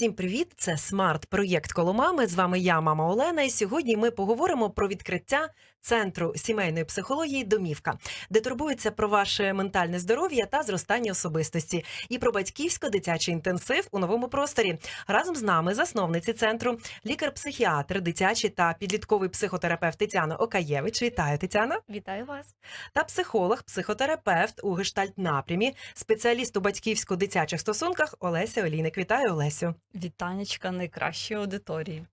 Всім привіт! Це смарт-проєкт коло мами. З вами я, мама Олена. І сьогодні ми поговоримо про відкриття центру сімейної психології Домівка, де турбується про ваше ментальне здоров'я та зростання особистості, і про батьківсько-дитячий інтенсив у новому просторі. Разом з нами засновниці центру, лікар-психіатр, дитячий та підлітковий психотерапевт Тетяна Окаєвич. Вітаю, Тетяна! Вітаю вас. та психолог, психотерапевт у гештальт напрямі, спеціаліст у батьківсько-дитячих стосунках Олеся Олійник. Вітаю, Олесю. Вітанечка найкращої аудиторії.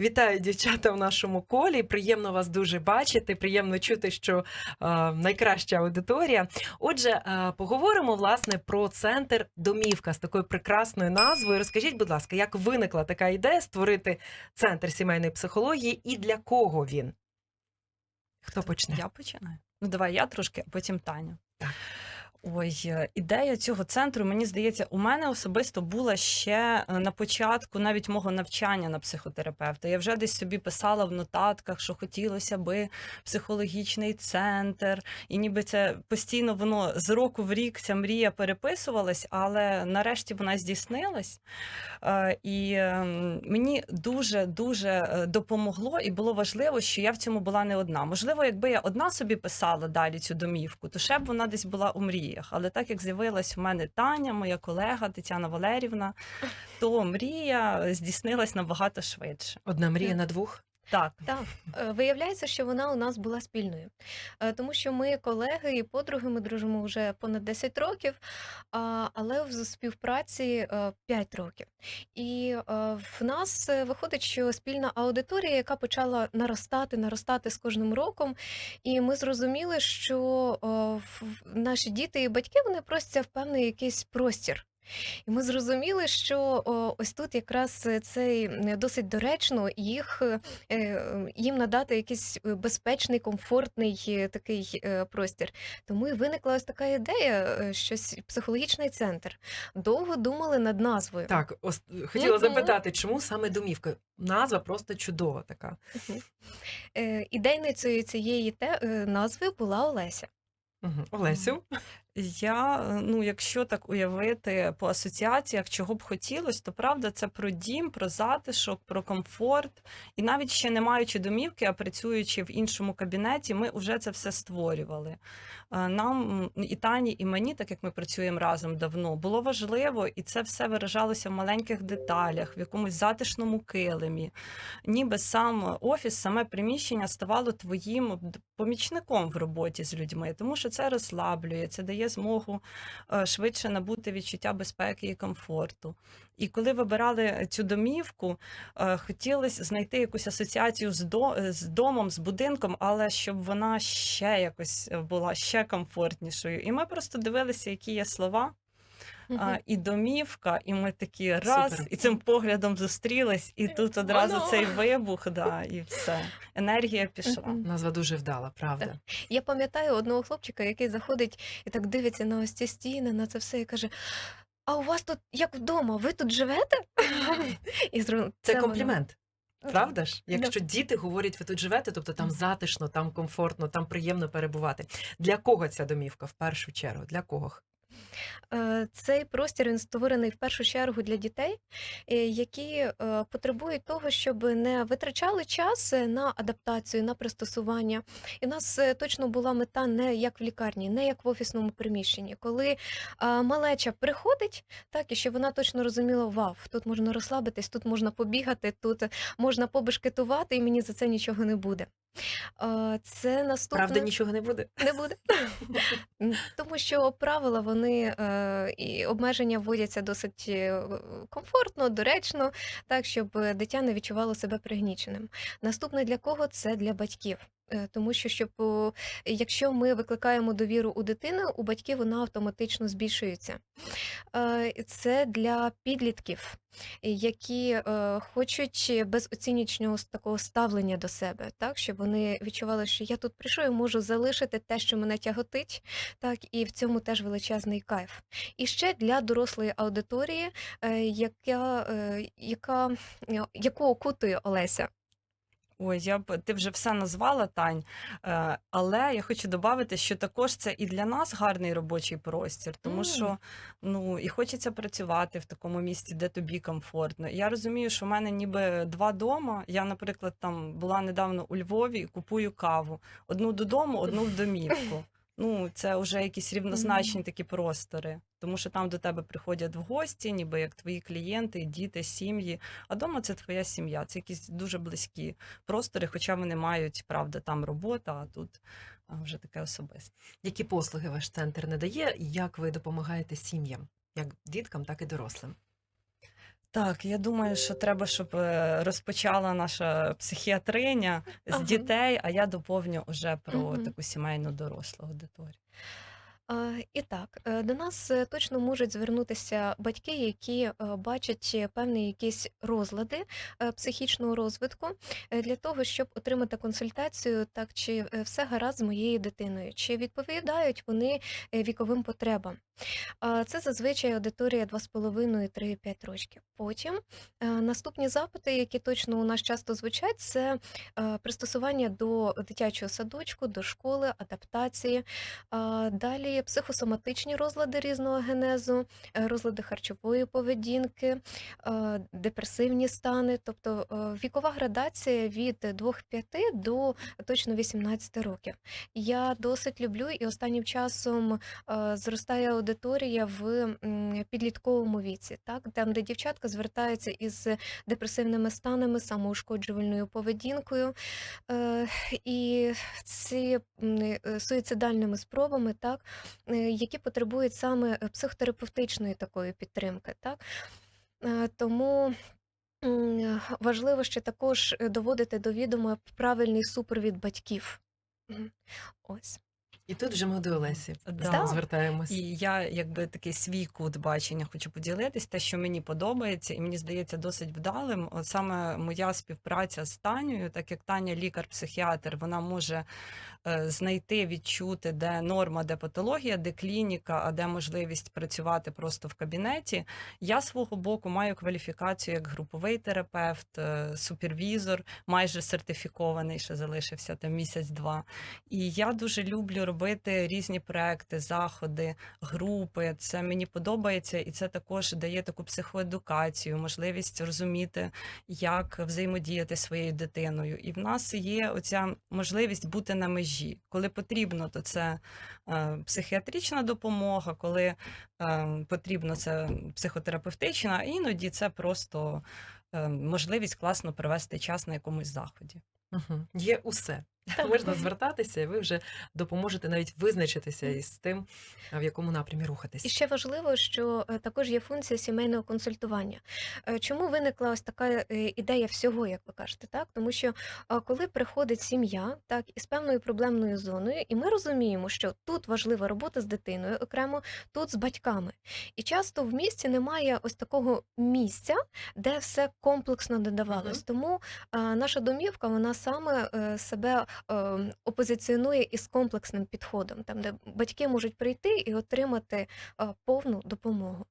Вітаю дівчата в нашому колі. Приємно вас дуже бачити. Приємно чути, що е, найкраща аудиторія. Отже, е, поговоримо власне про центр домівка з такою прекрасною назвою. Розкажіть, будь ласка, як виникла така ідея створити центр сімейної психології і для кого він? Хто почне? Я починаю. Ну, давай я трошки, а потім Таня. Так. Ой, е, ідея цього центру, мені здається, у мене особисто була ще е, на початку навіть мого навчання на психотерапевта. Я вже десь собі писала в нотатках, що хотілося би психологічний центр, і ніби це постійно воно з року в рік ця мрія переписувалась, але нарешті вона здійснилась. Е, І ем, мені дуже дуже допомогло, і було важливо, що я в цьому була не одна. Можливо, якби я одна собі писала далі цю домівку, то ще б вона десь була у мріях. Але так як з'явилась у мене Таня, моя колега Тетяна Валерівна, то мрія здійснилась набагато швидше. Одна мрія на двох. Так, Так, е, виявляється, що вона у нас була спільною, Е, тому що ми колеги і подруги, ми дружимо вже понад 10 років, але в співпраці 5 років. І е, в нас е, виходить, що спільна аудиторія, яка почала наростати, наростати з кожним роком. І ми зрозуміли, що е, наші діти і батьки вони просяться в певний якийсь простір. І ми зрозуміли, що ось тут якраз е, цей досить доречно їх е, е, їм надати якийсь е, безпечний, комфортний такий простір. Тому і виникла ось така ідея, щось психологічний центр. Довго думали над назвою. Так, ос- хотіла запитати, чому саме домівка? Назва просто чудова така. Ідейницею цієї те, назви була Олеся. Угу. Олесю. Я, е, ну, якщо так уявити по асоціаціях, чого б хотілося, то правда це про дім, про затишок, про комфорт. І навіть ще не маючи домівки, а працюючи в іншому кабінеті, ми вже це все створювали. Е, Нам і Тані, і мені, так як ми працюємо разом давно, було важливо, і це все виражалося в маленьких деталях, в якомусь затишному килимі. Ніби сам офіс, саме приміщення ставало твоїм помічником в роботі з людьми, тому що це розслаблює, це дає змогу е, швидше набути відчуття безпеки і комфорту. І коли вибирали цю домівку, е, хотілося знайти якусь асоціацію е, з домом, з будинком, але щоб вона ще якось була ще комфортнішою. І ми просто дивилися, які є слова. А, і домівка, і ми такі раз, Супер. і цим поглядом зустрілись, і тут одразу Воно. цей вибух, да, і все. Енергія пішла. Назва дуже вдала, правда. Я пам'ятаю одного хлопчика, який заходить і так дивиться на ось ці стіни, на це все і каже: А у вас тут як вдома? Ви тут живете? І Це воно. комплімент. Правда ж? Якщо діти говорять, ви тут живете, тобто там затишно, там комфортно, там приємно перебувати. Для кого ця домівка в першу чергу? Для кого? Е, Цей простір він створений в першу чергу для дітей, е, які е, потребують того, щоб не витрачали час на адаптацію, на пристосування. І в нас точно була мета не як в лікарні, не як в офісному приміщенні. Коли малеча приходить, так і щоб вона точно розуміла, вау, тут можна розслабитись, тут можна побігати, тут можна побешкетувати, і мені за це нічого не буде. Це наступне... Правда, нічого не буде. Не буде. Тому що правила вони е, і обмеження вводяться досить е, комфортно, доречно, так, щоб дитя не відчувало себе пригніченим. Наступне для кого це для батьків. Е, Тому що щоб якщо ми викликаємо довіру у дитини, у батьків вона автоматично збільшується. Е, Це для підлітків, які е, хочуть безоцінічного с- такого ставлення до себе, так щоб вони відчували, що я тут прийшов і можу залишити те, що мене тяготить, так і в цьому теж величезний кайф. І ще для дорослої аудиторії, яка, яка, яку окутує Олеся. Ой, я б ти вже все назвала, Тань. Е, але я хочу додати, що також це і для нас гарний робочий простір, тому mm. що ну і хочеться працювати в такому місці, де тобі комфортно. Я розумію, що в мене ніби два дома. Я, наприклад, там була недавно у Львові і купую каву. Одну додому, одну в домівку. Ну, це вже якісь рівнозначні такі простори, тому що там до тебе приходять в гості, ніби як твої клієнти, діти, сім'ї. А дома це твоя сім'я. Це якісь дуже близькі простори, хоча вони мають, правда, там робота, а тут вже таке особисте. Які послуги ваш центр надає, і як ви допомагаєте сім'ям, як діткам, так і дорослим? Так, я думаю, що треба, щоб е, розпочала наша психіатриня з Ага. дітей, а я доповню вже про Мгм. таку сімейну дорослу аудиторію. І так, е, до нас е, точно можуть звернутися батьки, які е, бачать певні якісь розлади психічного розвитку для того, щоб отримати консультацію, так чи все гаразд з моєю дитиною, чи відповідають вони е, віковим потребам. Це зазвичай аудиторія 2,5-3-5 років. Потім е, наступні запити, які точно у нас часто звучать, це е, пристосування до дитячого садочку, до школи, адаптації. Далі психосоматичні розлади різного генезу, е, розлади харчової поведінки, е, депресивні стани, тобто е, вікова градація від 2-5 до точно 18 років. Я досить люблю і останнім часом зростає аудиторія в підлітковому віці, так там, де дівчатка звертаються із депресивними станами, самоушкоджувальною поведінкою. І ці суїцидальними спробами, так, які потребують саме е, психотерапевтичної такої підтримки. Так? Е, Тому важливо ще також е, доводити до відома правильний супровід батьків. Ось. І тут вже ми до Олесі Да. звертаємось. І я якби такий свій кут бачення хочу поділитись, те, що мені подобається, і мені здається досить вдалим. От саме моя співпраця з Танею, так як Таня лікар-психіатр, вона може е, знайти, відчути, де норма, де патологія, де клініка, а де можливість працювати просто в кабінеті. Я свого боку маю кваліфікацію як груповий терапевт, е, супервізор, майже сертифікований, ще залишився там місяць-два. І я дуже люблю робити різні проекти, заходи, групи. Це мені подобається, і це також дає таку психоедукацію, можливість розуміти, як взаємодіяти своєю дитиною. І в нас є оця можливість бути на межі. Коли потрібно, то це е, психіатрична допомога, коли е, потрібно, це психотерапевтична, а іноді це просто е, можливість класно провести час на якомусь заході. Угу. Є усе. Можна звертатися, і ви вже допоможете навіть визначитися із тим, в якому напрямі рухатись. І ще важливо, що е, також є функція сімейного консультування. Е, Чому виникла ось така е, ідея всього, як ви кажете, так? Тому що коли приходить сім'я, так, із певною проблемною зоною, і ми розуміємо, що тут важлива робота з дитиною окремо, тут з батьками. І часто в місті немає ось такого місця, де все комплексно додавалось. Мгм. Тому наша домівка, вона саме себе опозиціонує із комплексним підходом, там де батьки можуть прийти і отримати е, повну допомогу.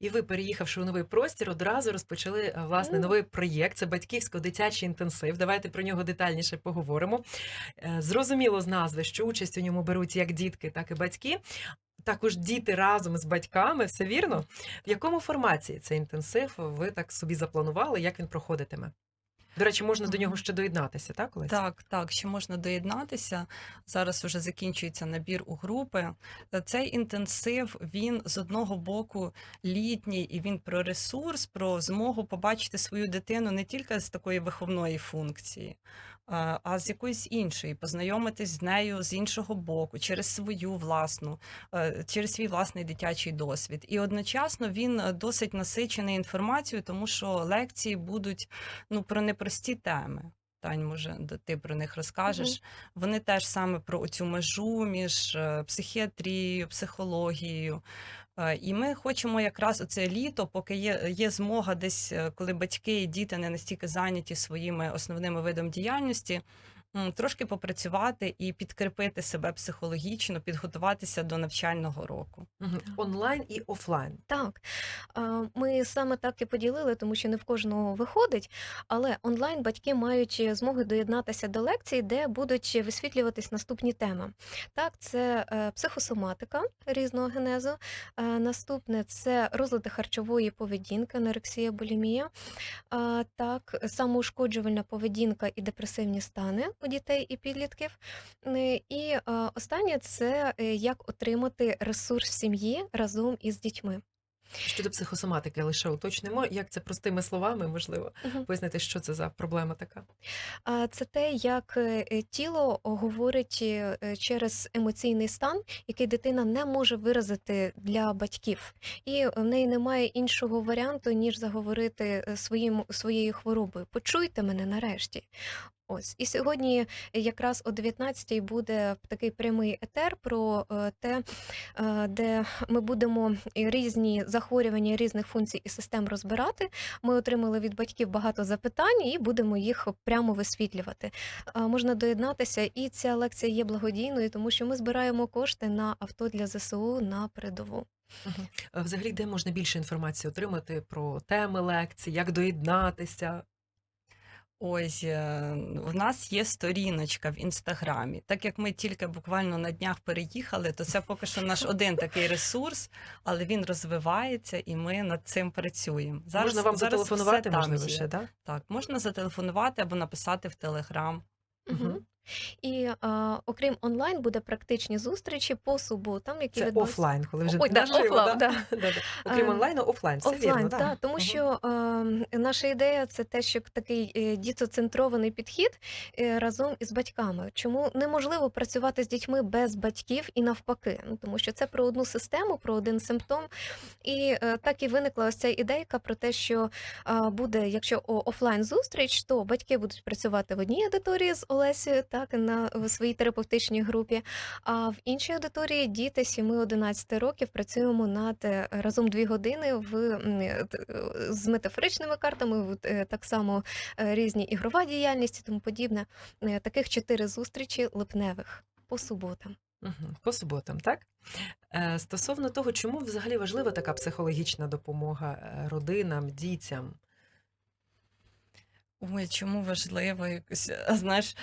І ви, переїхавши у новий простір, одразу розпочали е, власне новий проєкт. Це батьківсько-дитячий інтенсив. Давайте про нього детальніше поговоримо. Е, Зрозуміло з назви, що участь у ньому беруть як дітки, так і батьки. Також діти разом з батьками, все вірно. В якому форматі цей інтенсив ви так собі запланували, як він проходитиме? До речі, можна до нього ще доєднатися, так, Олеся? Так, так, ще можна доєднатися. Зараз уже закінчується набір у групи. Е, Цей інтенсив він з одного боку літній, і він про ресурс, про змогу побачити свою дитину не тільки з такої виховної функції, а з якоїсь іншої, познайомитись з нею з іншого боку, через свою власну, е, через свій власний дитячий досвід. І одночасно він е, досить насичений інформацією, тому що лекції будуть ну про непрості теми. Тань, може, ти про них розкажеш. Вони теж саме про цю межу між е, психіатрією, психологією. Е, І ми хочемо якраз оце літо, поки є, є змога десь, е, коли батьки і діти не настільки зайняті своїми основними видом діяльності, м, трошки попрацювати і підкріпити себе психологічно, підготуватися до навчального року. Мгм. Онлайн і офлайн. Так, ми саме так і поділили, тому що не в кожного виходить. Але онлайн батьки мають змогу доєднатися до лекцій, де будуть висвітлюватись наступні теми. Так, це е, психосоматика різного генезу. е, Наступне це розлади харчової поведінки, анорексія, булімія. А, Так, самоушкоджувальна поведінка і депресивні стани у дітей і підлітків. Е, І останнє це е, як отримати ресурс сім'ї разом із дітьми. Щодо психосоматики, лише уточнимо, як це простими словами, можливо, пояснити, що це за проблема така. Це те, як е, тіло говорить через емоційний стан, який дитина не може виразити для батьків, і в неї немає іншого варіанту, ніж заговорити своїм своєю хворобою. Почуйте мене нарешті. Ось і сьогодні якраз о 19-й буде такий прямий етер про е, те, е, де ми будемо різні захворювання різних функцій і систем розбирати. Ми отримали від батьків багато запитань і будемо їх прямо висвітлювати. Можна доєднатися, і ця лекція є благодійною, тому що ми збираємо кошти на авто для ЗСУ на передову. Е, Взагалі, де можна більше інформації отримати про теми лекцій, як доєднатися? Ось у в нас є сторіночка в інстаграмі. Так як ми тільки буквально на днях переїхали, то це поки що наш один такий ресурс, але він розвивається і ми над цим працюємо. Зараз можна вам зараз зателефонувати, можливо, ще, так? Так, можна зателефонувати або написати в Телеграм. Мгм. І а, окрім онлайн буде практичні зустрічі по суботам, які Це відбуваються. офлайн, коли вже Ой, да, наживо, офлайн, да? да. Окрім Е, онлайну, офлайн. Все Офлайн, вірно, так, тому Мгм. що е, наша ідея це те, що такий е, дітоцентрований підхід е, разом із батьками. Чому неможливо працювати з дітьми без батьків і навпаки? Ну тому що це про одну систему, про один симптом. І е, так і виникла ось ця ідейка про те, що е, буде, якщо офлайн зустріч, то батьки будуть працювати в одній аудиторії з Олесею, так на в своїй терапевтичній групі. А в іншій аудиторії діти 7-11 років працюємо над е, разом дві години в е, е, з метафоричними картами, так само різні ігрова діяльність і тому подібне. Таких чотири зустрічі липневих по суботам. По суботам, так? Стосовно того, чому взагалі важлива така психологічна допомога родинам, дітям? Ой, чому важливо якось, а, знаєш,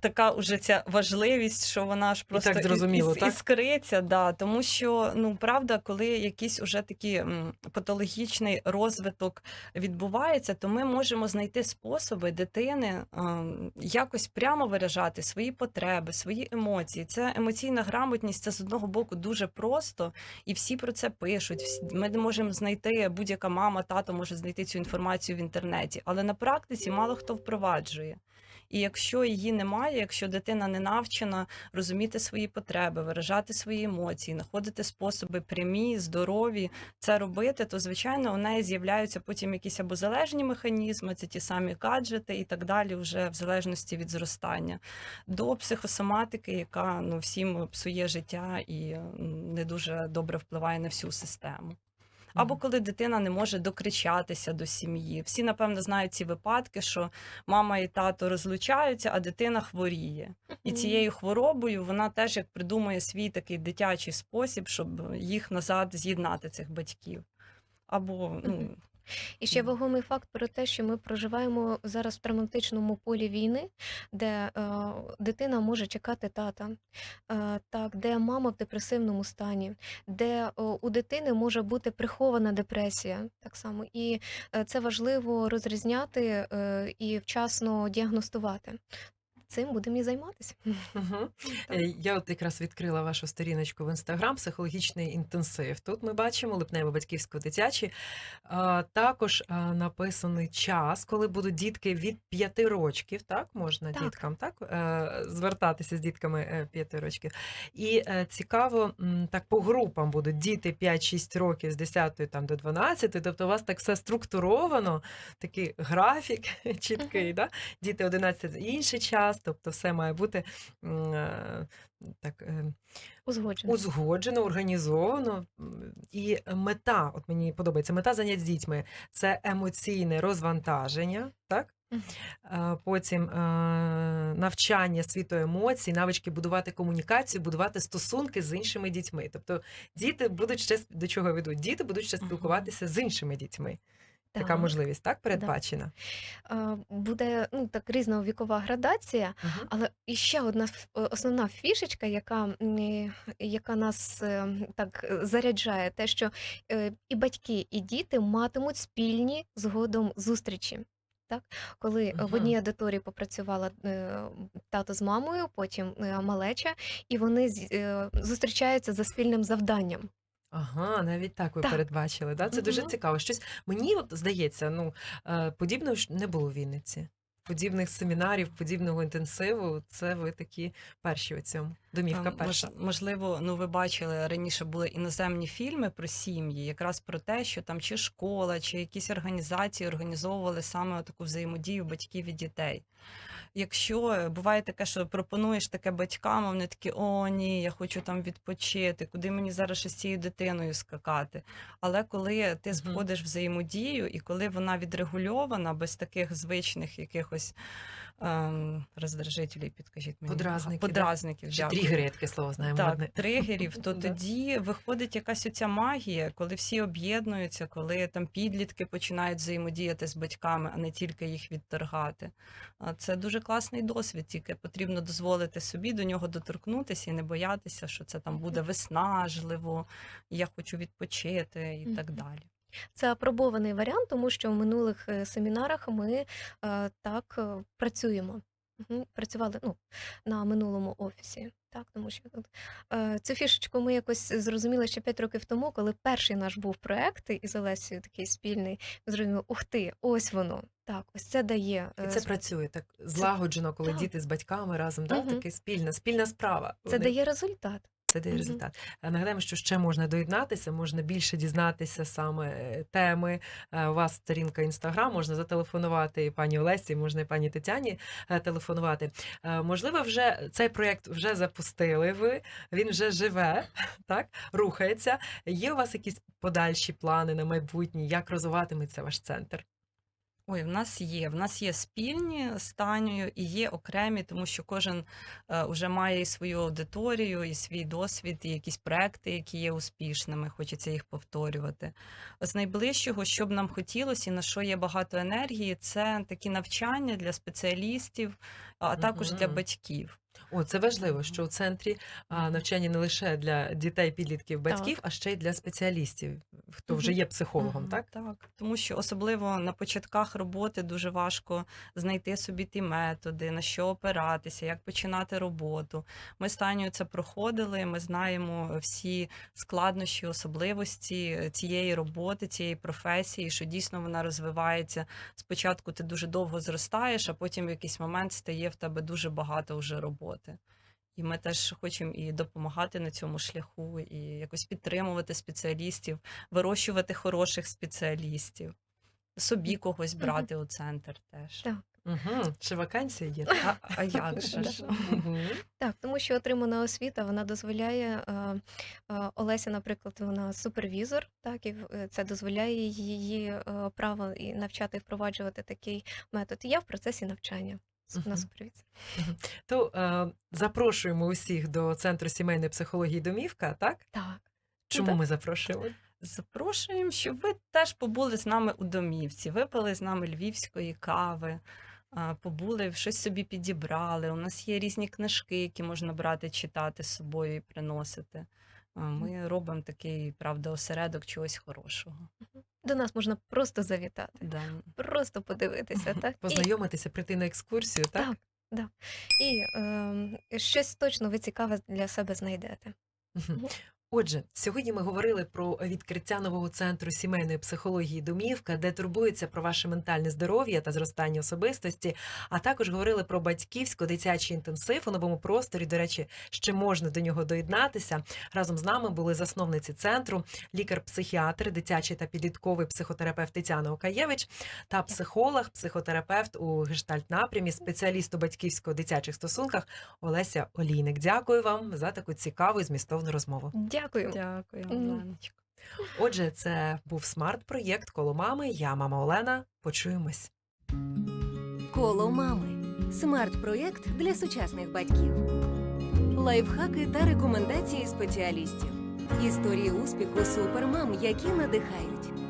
така уже ця важливість, що вона ж просто так зрозуміло, іс- так? іскриться, да, тому що ну правда, коли якийсь уже такий м, патологічний розвиток відбувається, то ми можемо знайти способи дитини ем, якось прямо виражати свої потреби, свої емоції. Це емоційна грамотність, це з одного боку дуже просто, і всі про це пишуть. всі- Ми можемо знайти будь-яка мама, тато може знайти цю інформацію в інтернеті, але на практиці мало хто впроваджує. І якщо її немає, якщо дитина не навчена розуміти свої потреби, виражати свої емоції, знаходити способи прямі, здорові це робити, то звичайно у неї з'являються потім якісь або залежні механізми, це ті самі гаджети і так далі, вже в залежності від зростання, до психосоматики, яка ну всім псує життя і не дуже добре впливає на всю систему. Або коли дитина не може докричатися до сім'ї. Всі, напевно, знають ці випадки, що мама і тато розлучаються, а дитина хворіє. І цією хворобою вона теж як придумує свій такий дитячий спосіб, щоб їх назад з'єднати цих батьків. Або ну. І ще вагомий факт про те, що ми проживаємо зараз в травматичному полі війни, де е, дитина може чекати тата, е, так, де мама в депресивному стані, де е, у дитини може бути прихована депресія. Так само, і е, це важливо розрізняти е, і вчасно діагностувати. Цим будемо і займатися. Е, Я от якраз відкрила вашу сторіночку в інстаграм, психологічний інтенсив. Тут ми бачимо липнево батьківсько дитячі. Також написаний час, коли будуть дітки від п'яти рочків. Так, можна Так. діткам так е, звертатися з дітками е, п'яти рочків. І цікаво, так по групам будуть діти 5-6 років з 10 там до 12. Тобто у вас так все структуровано, такий графік чіткий. Да? Діти 11 інший час, тобто все має бути е, так. е, Узгоджено. Узгоджено, організовано. І мета, от мені подобається, мета занять з дітьми це емоційне розвантаження, так? Потім е, навчання світу емоцій, навички будувати комунікацію, будувати стосунки з іншими дітьми. Тобто діти будуть ще до чого ведуть? Діти будуть ще спілкуватися з іншими дітьми. Така можливість, так, передбачена? Е, Буде ну так різна вікова градація, Мгм. але іще одна е, основна фішечка, яка, е, яка нас е, так заряджає, те, що і батьки, і діти матимуть спільні згодом зустрічі. Так, коли е, в одній аудиторії попрацювала тато з мамою, потім малеча, і вони зустрічаються за спільним завданням. Ага, навіть так ви Так. передбачили. Да? Це дуже Мгм. цікаво. Щось мені от здається, ну е, подібного ж не було в Вінниці. Подібних семінарів, подібного інтенсиву. Це ви такі перші у цьому. Домівка мож- перша. Можливо, ну ви бачили раніше були іноземні фільми про сім'ї, якраз про те, що там чи школа, чи якісь організації організовували саме таку взаємодію батьків і дітей. Якщо е, буває таке, що пропонуєш таке батькам, а вони такі, о, ні, я хочу там відпочити, куди мені зараз ще з цією дитиною скакати. Але коли ти входиш в взаємодію, і коли вона відрегульована без таких звичних якихось ем, роздражителів, підкажіть мені. Подразників. Подразників, Ще дякую. тригери, я таке слово знаємо. Так, одне. тригерів, то тоді виходить якась оця магія, коли всі об'єднуються, коли там підлітки починають взаємодіяти з батьками, а не тільки їх відторгати. Це дуже класний досвід, тільки потрібно дозволити собі до нього доторкнутися і не боятися, що це там буде виснажливо, я хочу відпочити і так далі. Це апробований варіант, тому що в минулих е, семінарах ми е, так е, працюємо. Працювали ну, на минулому офісі. Так, тому що тут цю фішечку ми якось зрозуміли ще 5 років тому, коли перший наш був проект із Олесією такий спільний. Ми зрозуміли, ух ти, ось воно. Так, ось це дає. І це працює так злагоджено, коли так. діти з батьками разом, да? Мгм. таке спільна, спільна справа. це Вони- дає результат. Це дає результат. Е, Нагадаємо, що ще можна доєднатися, можна більше дізнатися саме е, теми. Е, У вас сторінка інстаграм, можна зателефонувати і пані Олесі, можна і пані Тетяні телефонувати. Можливо, вже цей проєкт вже запустили ви, він вже живе, так, рухається. Є у вас якісь подальші плани на майбутнє, як розвиватиметься ваш центр? Ой, в нас є. В нас є спільні з Танею і є окремі, тому що кожен е, уже має і свою аудиторію, і свій досвід, і якісь проекти, які є успішними. Хочеться їх повторювати. З найближчого, що б нам хотілося, і на що є багато енергії, це такі навчання для спеціалістів, а також для батьків. О, це важливо, що у центрі а, навчання не лише для дітей, підлітків, батьків, а ще й для спеціалістів, хто вже є психологом, так? Так, тому що особливо на початках роботи дуже важко знайти собі ті методи, на що опиратися, як починати роботу. Ми з Танею це проходили. Ми знаємо всі складнощі, особливості цієї роботи, цієї професії, що дійсно вона розвивається. Спочатку ти дуже довго зростаєш, а потім в якийсь момент стає в тебе дуже багато вже роботи. І ми теж хочемо і допомагати на цьому шляху, і якось підтримувати спеціалістів, вирощувати хороших спеціалістів, собі когось брати у центр теж. Так. Угу. Чи вакансія є? А, а як же ж? Так, тому що отримана освіта вона дозволяє е, е, Олеся, наприклад, вона супервізор, так і в- е, це дозволяє її е, право і навчати і впроваджувати такий метод. І я в процесі навчання с- на Мгм. супервізор. То е, запрошуємо усіх до центру сімейної психології домівка, так? Так. Чому так. ми запрошуємо? Запрошуємо, щоб ви теж побули з нами у домівці, випили з нами львівської кави, побули, щось собі підібрали. У нас є різні книжки, які можна брати, читати з собою і приносити. Ми робимо такий, правда, осередок чогось хорошого. До нас можна просто завітати, Да. просто подивитися, так? І, Познайомитися, прийти на екскурсію, так? так, да. І е, щось точно ви цікаве для себе знайдете. Отже, сьогодні ми говорили про відкриття нового центру сімейної психології домівка, де турбується про ваше ментальне здоров'я та зростання особистості. А також говорили про батьківсько-дитячий інтенсив у новому просторі. До речі, ще можна до нього доєднатися. Разом з нами були засновниці центру, лікар-психіатр, дитячий та підлітковий психотерапевт Тетяна Окаєвич та психолог, психотерапевт у гештальт напрямі, спеціаліст у батьківсько-дитячих стосунках Олеся Олійник. Дякую вам за таку цікаву і змістовну розмову. Дякую. Дякую. Оленочка. Отже, це був смарт-проєкт коло мами. Я мама Олена. Почуємось. Коло мами. Смарт-проєкт для сучасних батьків. Лайфхаки та рекомендації спеціалістів. Історії успіху супермам, які надихають.